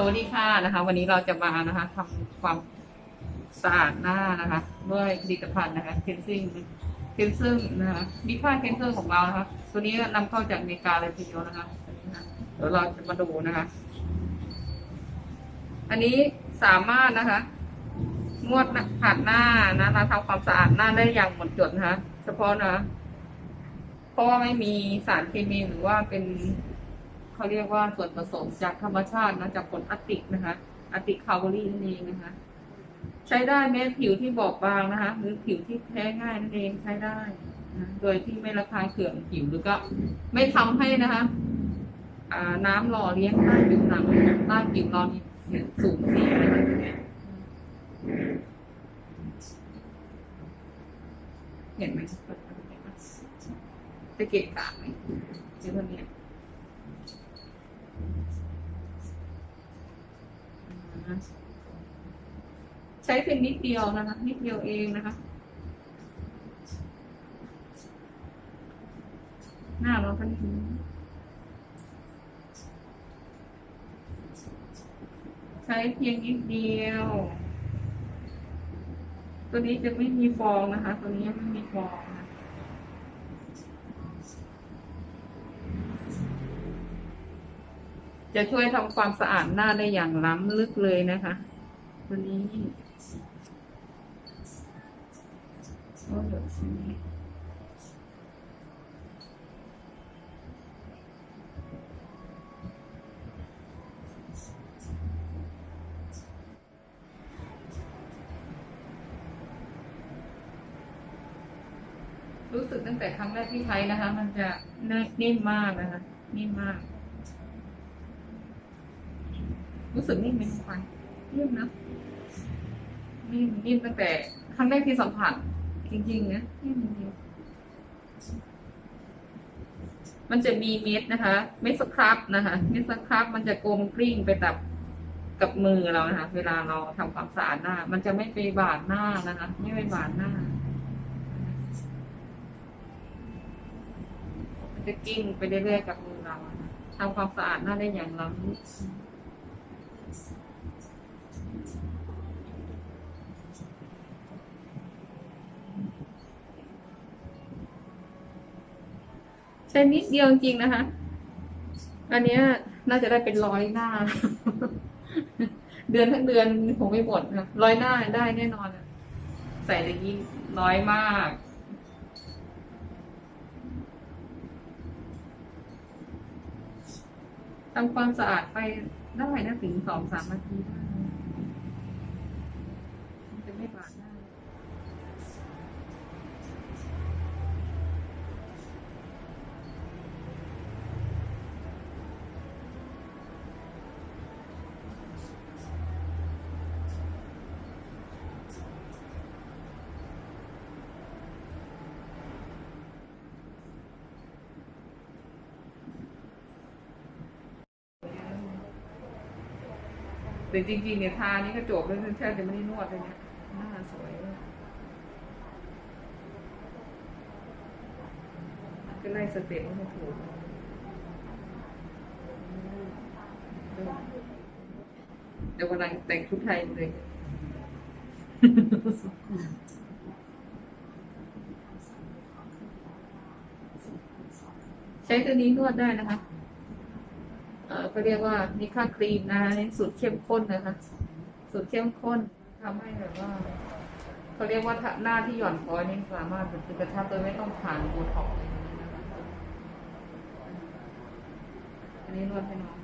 สวัสดีค่ะนะคะ วันนี้เราจะมานะคะทำความสะอาดหน้านะคะ ด้วยผลิตภัณฑ์นะคะเคนซิ่งเคนซิ่งนะคะมีค่าเคนซิ่งของเรานะคะ ตัวนี้นำเข้าจากอเมริกาเลยทีเดียวนะคะเดี๋ยวเราจะมาดูนะคะ อันนี้สามารถนะคะนวดผัดหน้านะคะทำความสะอาดหน้าได้อย่างหมดจดนะคะ เฉพาะนะเพราะว่าไม่มีสารเคมีหรือว่าเป็น เขาเรียกว่าส่วนผสมจากธรรมชาตินะจากผลอติกนะคะอติคาร์บอรีนั่นเองนะคะ ใช้ได้แม้ผิวที่บอบบางนะคะ หรือผิวที่แพ้ง่ายนั่นเองใช้ได้นะโดยที่ไม่ระคายเคืองผิวหรือก็ ไม่ทำให้นะคะอ่าน้ำหล่อเลี้ยงใต้ผิวหนังใต้ผิวเรานี่สูญเสียนะคะเห็นไหมจะเกะกะไหมเจ้าตัวเใช้เพียงนิดเดียวนะคะ นิดเดียวเองนะคะ หน้าเราก็นิดนึงใช้เพียงนิดเดียว ตัวนี้จะไม่มีฟองนะคะ ตัวนี้ไม่มีฟองนะ จะช่วยทำความสะอาดหน้าได้อย่างล้ำลึกเลยนะคะตัวนี้โอ้เดี๋ยวสิรู้สึกตั้งแต่ครั้งแรกที่ใช้นะคะ มันจะนิ่มมากนะคะ นิ่มมาก รู้สึกนิ่มไหมน้องฟันนิ่มนะนิ่มนิ่มตั้งแต่ครั้งแรกที่สัมผัสจริงๆนะนิ่มจริงมันจะมีเม็ดนะคะ เม็ดสครับนะคะ เม็ดสครับมันจะกลมกลิ้งไปกับกับมือเรานะคะ เวลาเราทำความสะอาดหน้า มันจะไม่ไปบาดหน้านะคะ ไม่ไปบาดหน้า มันจะกิ้งไปเรื่อยๆกับมือเรานะคะทำความสะอาดหน้าได้อย่างล้ำลึก ใช้นิดเดียวจริงๆนะคะ อันเนี้ยน่าจะได้เป็นร้อยหน้า เดือนทั้งเดือนคงไม่หมดนะร้อยหน้าได้แน่นอนใส่ในนี้น้อยมากทำความสะอาดไปได้นะถึงสองสามนาทีได้มันจะไม่บาดหน้า แต่จริงๆเนี่ยทานี้ก็จบแล้วแทบจะไม่ได้นวดเลยเนี่ยหน้าสวยเลยก็ไล่สเต็ปให้ถูกเดี๋ยววันหลังแต่งชุดไทยเลยใช้ตัวนี้นวดได้นะคะ เอ่อเขาเรียกว่านิค่าครีมนะคะสูตรเข้มข้นนะคะ สูตรเข้มข้นทำให้แบบว่าเขาเรียกว่าหน้าที่หย่อนคอยนี่สามารถเป็นกระชับโดยไม่ต้องผ่านโบท็อกอะไรอย่างนี้นะคะอันนี้นวดให้น้อง